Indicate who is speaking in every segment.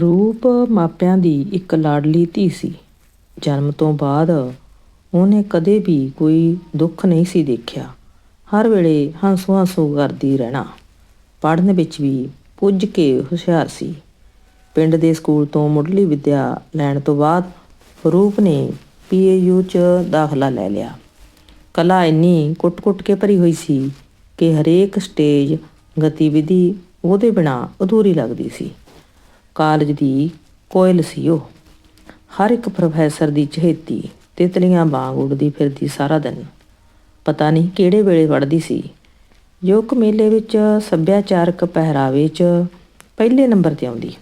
Speaker 1: ਰੂਪ ਮਾਪਿਆਂ ਦੀ ਇੱਕ ਲਾਡਲੀ ਧੀ ਸੀ। ਜਨਮ ਤੋਂ ਬਾਅਦ ਉਹਨੇ ਕਦੇ ਵੀ ਕੋਈ ਦੁੱਖ ਨਹੀਂ ਸੀ ਦੇਖਿਆ। ਹਰ ਵੇਲੇ ਹੰਸੂ ਹੰਸੂ ਕਰਦੀ ਰਹਿਣਾ। ਪੜ੍ਹਨ ਵਿੱਚ ਵੀ ਪੁੱਜ ਕੇ ਹੁਸ਼ਿਆਰ ਸੀ। ਪਿੰਡ ਦੇ ਸਕੂਲ ਤੋਂ ਮੁੱਢਲੀ ਵਿੱਦਿਆ ਲੈਣ ਤੋਂ ਬਾਅਦ ਰੂਪ ਨੇ ਪੀਏਯੂ 'ਚ ਦਾਖਲਾ ਲੈ ਲਿਆ। ਕਲਾ ਇੰਨੀ ਕੁੱਟ-ਕੁੱਟ ਕੇ ਭਰੀ ਹੋਈ ਸੀ ਕਿ ਹਰੇਕ ਸਟੇਜ ਗਤੀਵਿਧੀ ਉਹਦੇ ਬਿਨਾ ਅਧੂਰੀ ਲੱਗਦੀ ਸੀ। ਕਾਲਜ ਦੀ ਕੋਇਲ ਸੀ ਉਹ। ਹਰ ਇੱਕ ਪ੍ਰੋਫੈਸਰ ਦੀ ਚਹੇਤੀ ਤਿਤਲੀਆਂ ਵਾਂਗ ਉੱਡਦੀ ਫਿਰਦੀ ਸਾਰਾ ਦਿਨ। ਪਤਾ ਨਹੀਂ ਕਿਹੜੇ ਵੇਲੇ ਵੜਦੀ ਸੀ। ਯੋਗ ਮੇਲੇ ਵਿੱਚ ਸੱਭਿਆਚਾਰਕ ਪਹਿਰਾਵੇ 'ਚ ਪਹਿਲੇ ਨੰਬਰ ਤੇ ਆਉਂਦੀ।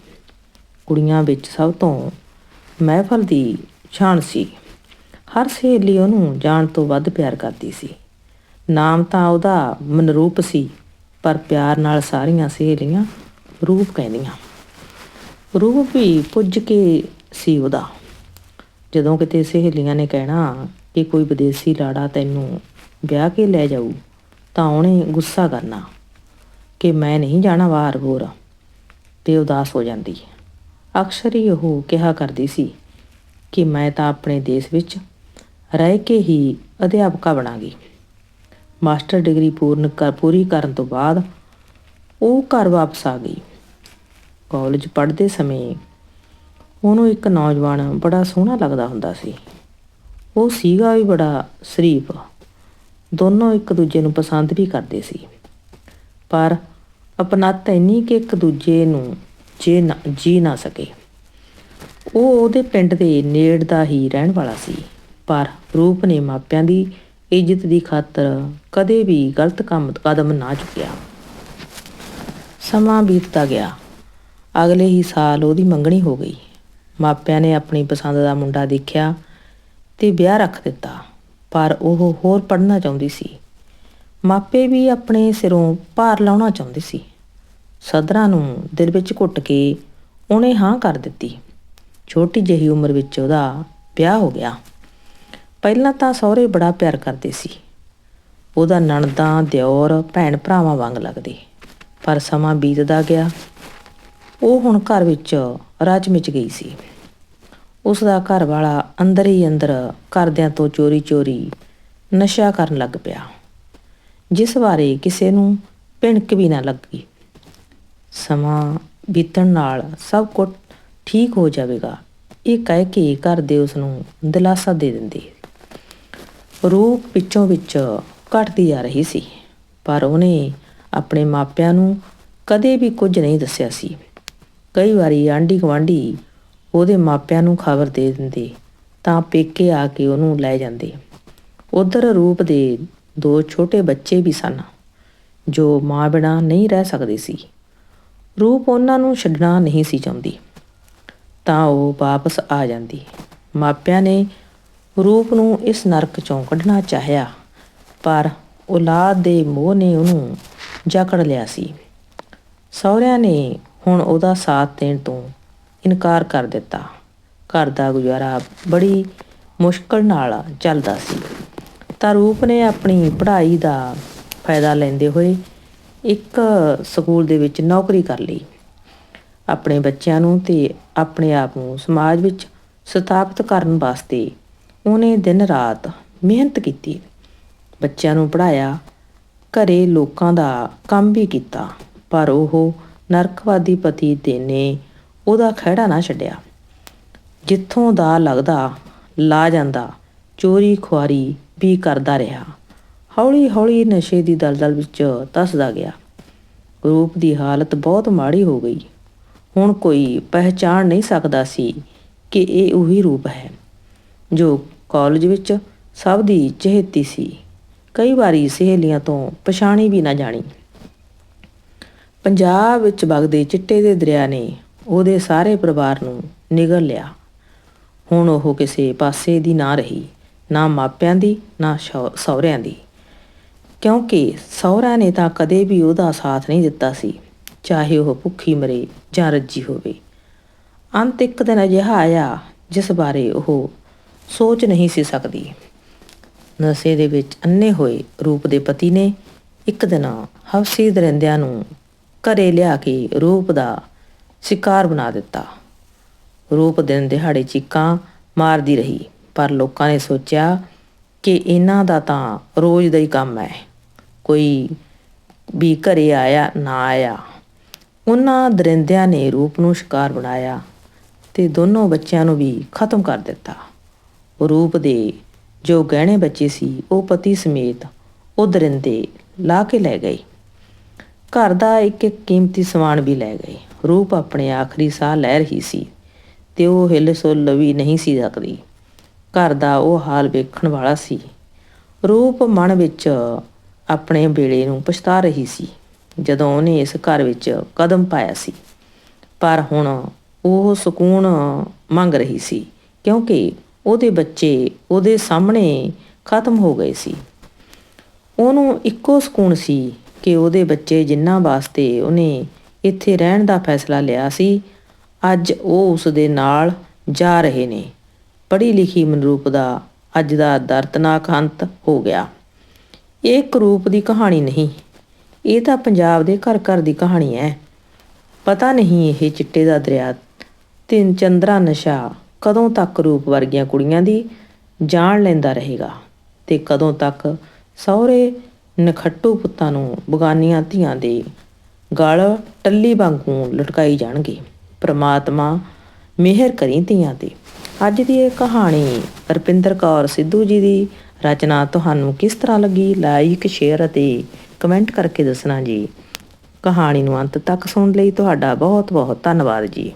Speaker 1: ਕੁੜੀਆਂ ਵਿੱਚ ਸਭ ਤੋਂ ਮਹਿਫਲ ਦੀ ਛਾਣ ਸੀ। ਹਰ ਸਹੇਲੀ ਉਹਨੂੰ ਜਾਣ ਤੋਂ ਵੱਧ ਪਿਆਰ ਕਰਦੀ ਸੀ। ਨਾਮ ਤਾਂ ਉਹਦਾ ਮਨਰੂਪ ਸੀ, ਪਰ ਪਿਆਰ ਨਾਲ ਸਾਰੀਆਂ ਸਹੇਲੀਆਂ ਰੂਪ ਕਹਿੰਦੀਆਂ। ਰੂਪ ਵੀ ਪੁੱਜ ਕੇ ਸੀ ਉਹਦਾ। ਜਦੋਂ ਕਿਤੇ ਸਹੇਲੀਆਂ ਨੇ ਕਹਿਣਾ ਕਿ ਕੋਈ ਵਿਦੇਸੀ ਲਾੜਾ ਤੈਨੂੰ ਵਿਆਹ ਕੇ ਲੈ ਜਾਊ, ਤਾਂ ਉਹਨੇ ਗੁੱਸਾ ਕਰਨਾ ਕਿ ਮੈਂ ਨਹੀਂ ਜਾਣਾ ਬਾਹਰ ਹੋਰ, ਤੇ ਉਦਾਸ ਹੋ ਜਾਂਦੀ। ਅਕਸਰ ਹੀ ਉਹ ਕਿਹਾ ਕਰਦੀ ਸੀ ਕਿ ਮੈਂ ਤਾਂ ਆਪਣੇ ਦੇਸ਼ ਵਿੱਚ ਰਹਿ ਕੇ ਹੀ ਅਧਿਆਪਕਾ ਬਣਾਂਗੀ। ਮਾਸਟਰ ਡਿਗਰੀ ਪੂਰਨ ਕਰ ਪੂਰੀ ਕਰਨ ਤੋਂ ਬਾਅਦ ਉਹ ਘਰ ਵਾਪਸ ਆ ਗਈ। ਕਾਲਜ ਪੜ੍ਹਦੇ ਸਮੇਂ ਉਹਨੂੰ ਇੱਕ ਨੌਜਵਾਨ ਬੜਾ ਸੋਹਣਾ ਲੱਗਦਾ ਹੁੰਦਾ ਸੀ। ਉਹ ਸੀਗਾ ਵੀ ਬੜਾ ਸ਼ਰੀਫ। ਦੋਨੋਂ ਇੱਕ ਦੂਜੇ ਨੂੰ ਪਸੰਦ ਵੀ ਕਰਦੇ ਸੀ। ਪਰ ਅਪਣਤ ਇੰਨੀ ਕਿ ਇੱਕ ਦੂਜੇ ਨੂੰ ਜੇ ਨਾ, ਜੀ ਨਾ ਸਕੇ। ਉਹ ਉਹਦੇ ਪਿੰਡ ਦੇ ਨੇੜ ਦਾ ਹੀ ਰਹਿਣ ਵਾਲਾ ਸੀ। ਪਰ ਰੂਪ ਨੇ ਮਾਪਿਆਂ ਦੀ ਇੱਜ਼ਤ ਦੀ ਖਾਤਰ ਕਦੇ ਵੀ ਗਲਤ ਕੰਮ, ਕਦਮ ਨਾ ਚੁੱਕਿਆ। ਸਮਾਂ ਬੀਤਦਾ ਗਿਆ। ਅਗਲੇ ਹੀ ਸਾਲ ਉਹਦੀ ਮੰਗਣੀ ਹੋ ਗਈ। ਮਾਪਿਆਂ ਨੇ ਆਪਣੀ ਪਸੰਦ ਦਾ ਮੁੰਡਾ ਦੇਖਿਆ ਤੇ ਵਿਆਹ ਰੱਖ ਦਿੱਤਾ, ਪਰ ਉਹ ਹੋਰ ਪੜ੍ਹਨਾ ਚਾਹੁੰਦੀ ਸੀ। ਮਾਪੇ ਵੀ ਆਪਣੇ ਸਿਰੋਂ ਭਾਰ ਲਾਉਣਾ ਚਾਹੁੰਦੇ ਸੀ। ਸਦਰਾਂ ਨੂੰ ਦਿਲ ਵਿੱਚ ਘੁੱਟ ਕੇ ਉਹਨੇ ਹਾਂ ਕਰ ਦਿੱਤੀ। ਛੋਟੀ ਜਿਹੀ ਉਮਰ ਵਿੱਚ ਉਹਦਾ ਵਿਆਹ ਹੋ ਗਿਆ। ਪਹਿਲਾਂ ਤਾਂ ਸਹੁਰੇ ਬੜਾ ਪਿਆਰ ਕਰਦੇ ਸੀ। ਉਹਦਾ ਨਣਦਾਂ, ਦਿਓਰ ਭੈਣ ਭਰਾਵਾਂ ਵਾਂਗ ਲੱਗਦੇ। ਪਰ ਸਮਾਂ ਬੀਤਦਾ ਗਿਆ। ਉਹ ਹੁਣ ਘਰ ਵਿੱਚ ਰਚ ਮਿਚ ਗਈ ਸੀ। ਉਸ ਦਾ ਘਰ ਵਾਲਾ ਅੰਦਰ ਹੀ ਅੰਦਰ ਘਰਦਿਆਂ ਤੋਂ ਚੋਰੀ-ਚੋਰੀ ਨਸ਼ਾ ਕਰਨ ਲੱਗ ਪਿਆ। ਜਿਸ ਬਾਰੇ ਕਿਸੇ ਨੂੰ ਭਿਣਕ ਵੀ ਨਾ ਲੱਗੀ। ਸਮਾਂ ਬੀਤਣ ਨਾਲ ਸਭ ਕੁਝ ਠੀਕ ਹੋ ਜਾਵੇਗਾ। ਇਹ ਕਹਿ ਕੇ ਘਰ ਦੇ ਉਸ ਨੂੰ ਦਿਲਾਸਾ ਦੇ ਦਿੰਦੇ। ਰੂਪ ਪਿੱਛੋਂ ਵਿੱਚ ਘਟਦੀ ਆ ਰਹੀ ਸੀ, ਪਰ ਉਹਨੇ ਆਪਣੇ ਮਾਪਿਆਂ ਨੂੰ ਕਦੇ ਵੀ ਕੁਝ ਨਹੀਂ ਦੱਸਿਆ ਸੀ। ਕਈ ਵਾਰੀ ਆਂਢੀ ਗੁਆਂਢੀ ਉਹਦੇ ਮਾਪਿਆਂ ਨੂੰ ਖਬਰ ਦੇ ਦਿੰਦੇ, ਤਾਂ ਪੇਕੇ ਆ ਕੇ ਉਹਨੂੰ ਲੈ ਜਾਂਦੇ। ਉਧਰ ਰੂਪ ਦੇ ਦੋ ਛੋਟੇ ਬੱਚੇ ਵੀ ਸਨ, ਜੋ ਮਾਂ ਬਿਨਾ ਨਹੀਂ ਰਹਿ ਸਕਦੇ ਸੀ। ਰੂਪ ਉਹਨਾਂ ਨੂੰ ਛੱਡਣਾ ਨਹੀਂ ਸੀ ਚਾਹੁੰਦੀ। ਤਾਂ ਉਹ ਵਾਪਸ ਆ ਜਾਂਦੀ। ਮਾਪਿਆਂ ਨੇ ਰੂਪ ਨੂੰ ਇਸ ਨਰਕ ਚੋਂ ਕੱਢਣਾ ਚਾਹਿਆ, ਪਰ ਔਲਾਦ ਦੇ ਮੋਹ ਨੇ ਉਹਨੂੰ ਜਕੜ ਲਿਆ ਸੀ। ਸਹੁਰਿਆਂ ਨੇ ਹੁਣ ਉਹਦਾ ਸਾਥ ਦੇਣ ਤੋਂ ਇਨਕਾਰ ਕਰ ਦਿੱਤਾ। ਘਰ ਦਾ ਗੁਜ਼ਾਰਾ ਬੜੀ ਮੁਸ਼ਕਲ ਨਾਲ ਚੱਲਦਾ ਸੀ। ਤਾਂ ਰੂਪ ਨੇ ਆਪਣੀ ਪੜ੍ਹਾਈ ਦਾ ਫਾਇਦਾ ਲੈਂਦੇ ਹੋਏ ਇੱਕ ਸਕੂਲ ਦੇ ਵਿੱਚ ਨੌਕਰੀ ਕਰ ਲਈ। ਆਪਣੇ ਬੱਚਿਆਂ ਨੂੰ ਤੇ ਆਪਣੇ ਆਪ ਨੂੰ ਸਮਾਜ ਵਿੱਚ ਸਥਾਪਿਤ ਕਰਨ ਵਾਸਤੇ ਉਹਨੇ ਦਿਨ ਰਾਤ ਮਿਹਨਤ ਕੀਤੀ। ਬੱਚਿਆਂ ਨੂੰ ਪੜ੍ਹਾਇਆ, ਘਰੇ ਲੋਕਾਂ ਦਾ ਕੰਮ ਵੀ ਕੀਤਾ, ਪਰ ਉਹ ਨਰਕਵਾਦੀ ਪਤੀ ਦੇ ਨੇ ਉਹਦਾ ਖਹਿੜਾ ਨਾ ਛੱਡਿਆ। ਜਿੱਥੋਂ ਦਾ ਲੱਗਦਾ, ਲਾ ਜਾਂਦਾ, ਚੋਰੀ ਖੁਆਰੀ ਵੀ ਕਰਦਾ ਰਿਹਾ। ਹੌਲੀ ਹੌਲੀ ਨਸ਼ੇ ਦੀ ਦਲਦਲ ਵਿੱਚ ਤਸਦਾ ਗਿਆ। ਰੂਪ ਦੀ ਹਾਲਤ ਬਹੁਤ ਮਾੜੀ ਹੋ ਗਈ। ਹੁਣ ਕੋਈ ਪਹਿਚਾਣ ਨਹੀਂ ਸਕਦਾ ਸੀ ਕਿ ਇਹ ਉਹੀ ਰੂਪ ਹੈ, ਜੋ ਕਾਲਜ ਵਿੱਚ ਸਭ ਦੀ ਚਹੇਤੀ ਸੀ। ਕਈ ਵਾਰੀ ਸਹੇਲੀਆਂ ਤੋਂ ਪਛਾਣੀ ਵੀ ਨਾ ਜਾਣੀ। ਪੰਜਾਬ ਵਿੱਚ ਵਗਦੇ ਚਿੱਟੇ ਦੇ ਦਰਿਆ ਨੇ ਉਹਦੇ ਸਾਰੇ ਪਰਿਵਾਰ ਨੂੰ ਨਿਗਲ ਲਿਆ। ਹੁਣ ਉਹ ਕਿਸੇ ਪਾਸੇ ਦੀ ਨਾ ਰਹੀ, ਨਾ ਮਾਪਿਆਂ ਦੀ, ਨਾ ਸਹੁਰਿਆਂ ਦੀ। ਕਿਉਂਕਿ ਸਹੁਰਾ ਨੇ ਤਾਂ ਕਦੇ ਵੀ ਉਹਦਾ ਸਾਥ ਨਹੀਂ ਦਿੱਤਾ ਸੀ, ਚਾਹੇ ਉਹ ਭੁੱਖੀ ਮਰੇ ਜਾਂ ਰੱਜੀ ਹੋਵੇ। ਅੰਤ ਇੱਕ ਦਿਨ ਅਜਿਹਾ ਆਇਆ ਜਿਸ ਬਾਰੇ ਉਹ ਸੋਚ ਨਹੀਂ ਸੀ ਸਕਦੀ। ਨਸ਼ੇ ਦੇ ਵਿੱਚ ਅੰਨੇ ਹੋਏ ਰੂਪ ਦੇ ਪਤੀ ਨੇ ਇੱਕ ਦਿਨ ਹਫਸੀ ਦਰਿੰਦਿਆਂ ਨੂੰ ਘਰੇ ਲਿਆ ਕੇ ਰੂਪ ਦਾ ਸ਼ਿਕਾਰ ਬਣਾ ਦਿੱਤਾ। ਰੂਪ ਦਿਨ ਦਿਹਾੜੇ ਚੀਕਾਂ ਮਾਰਦੀ ਰਹੀ, ਪਰ ਲੋਕਾਂ ਨੇ ਸੋਚਿਆ ਕਿ ਇਹਨਾਂ ਦਾ ਤਾਂ ਰੋਜ਼ ਦਾ ਹੀ ਕੰਮ ਹੈ। ਕੋਈ ਵੀ ਘਰੇ ਆਇਆ, ਨਾ ਆਇਆ। ਉਹਨਾਂ ਦਰਿੰਦਿਆਂ ਨੇ ਰੂਪ ਨੂੰ ਸ਼ਿਕਾਰ ਬਣਾਇਆ ਤੇ ਦੋਨੋਂ ਬੱਚਿਆਂ ਨੂੰ ਵੀ ਖਤਮ ਕਰ ਦਿੱਤਾ। ਰੂਪ ਦੇ ਜੋ ਗਹਿਣੇ ਬੱਚੇ ਸੀ, ਉਹ ਪਤੀ ਸਮੇਤ ਉਹ ਦਰਿੰਦੇ ਲਾ ਕੇ ਲੈ ਗਏ। ਘਰ ਦਾ ਇੱਕ ਇੱਕ ਕੀਮਤੀ ਸਮਾਨ ਵੀ ਲੈ ਗਏ। ਰੂਪ ਆਪਣੇ ਆਖਰੀ ਸਾਹ ਲੈ ਰਹੀ ਸੀ ਤੇ ਉਹ ਹਿੱਲ ਸੁੱਲ ਵੀ ਨਹੀਂ ਸੀ ਸਕਦੀ ਘਰ ਦਾ ਉਹ ਹਾਲ ਵੇਖਣ ਵਾਲਾ ਸੀ। ਰੂਪ ਮਨ ਵਿੱਚ ਆਪਣੇ ਬੇੜੇ ਨੂੰ ਪਛਤਾ ਰਹੀ ਸੀ, ਜਦੋਂ ਉਹਨੇ ਇਸ ਘਰ ਵਿੱਚ ਕਦਮ ਪਾਇਆ ਸੀ। ਪਰ ਹੁਣ ਉਹ ਸਕੂਨ ਮੰਗ ਰਹੀ ਸੀ, ਕਿਉਂਕਿ ਉਹਦੇ ਬੱਚੇ ਉਹਦੇ ਸਾਹਮਣੇ ਖਤਮ ਹੋ ਗਏ ਸੀ। ਉਹਨੂੰ ਇੱਕੋ ਸਕੂਨ ਸੀ ਕਿ ਉਹਦੇ ਬੱਚੇ ਜਿਨ੍ਹਾਂ ਵਾਸਤੇ ਉਹਨੇ ਇੱਥੇ ਰਹਿਣ ਦਾ ਫੈਸਲਾ ਲਿਆ ਸੀ, ਅੱਜ ਉਹ ਉਸ ਦੇ ਨਾਲ ਜਾ ਰਹੇ ਨੇ। ਪੜ੍ਹੀ ਲਿਖੀ ਮਨਰੂਪ ਦਾ ਅੱਜ ਦਾ ਦਰਦਨਾਕ ਅੰਤ ਹੋ ਗਿਆ। ਇਹ ਇੱਕ ਦੀ ਕਹਾਣੀ ਨਹੀਂ, ਇਹ ਤਾਂ ਪੰਜਾਬ ਦੇ ਘਰ ਘਰ ਦੀ ਕਹਾਣੀ ਹੈ। ਪਤਾ ਨਹੀਂ ਇਹ ਚਿੱਟੇ ਦਾ ਦਰਿਆ, ਤਿੰਨ ਚੰਦਰਾ ਨਸ਼ਾ ਕਦੋਂ ਤੱਕ ਰੂਪ ਵਰਗੀਆਂ ਕੁੜੀਆਂ ਦੀ ਜਾਣ ਲੈਂਦਾ ਰਹੇਗਾ ਤੇ ਕਦੋਂ ਤੱਕ ਸਹੁਰੇ ਨਖੱਟੂ ਪੁੱਤਾਂ ਨੂੰ ਬਗਾਨੀਆਂ ਧੀਆਂ ਦੇ ਗਲ ਟੱਲੀ ਵਾਂਗੂ ਲਟਕਾਈ ਜਾਣਗੇ। ਪ੍ਰਮਾਤਮਾ ਮਿਹਰ ਕਰੀ ਧੀਆਂ ਤੇ। ਅੱਜ ਦੀ ਇਹ ਕਹਾਣੀ ਰਪਿੰਦਰ ਕੌਰ ਸਿੱਧੂ ਜੀ ਦੀ ਰਚਨਾ ਤੁਹਾਨੂੰ ਕਿਸ ਤਰ੍ਹਾਂ ਲੱਗੀ? ਲਾਈਕ ਸ਼ੇਅਰ ਅਤੇ ਕਮੈਂਟ ਕਰਕੇ ਦੱਸਣਾ ਜੀ। ਕਹਾਣੀ ਨੂੰ ਅੰਤ ਤੱਕ ਸੁਣਨ ਲਈ ਤੁਹਾਡਾ ਬਹੁਤ ਬਹੁਤ ਧੰਨਵਾਦ ਜੀ।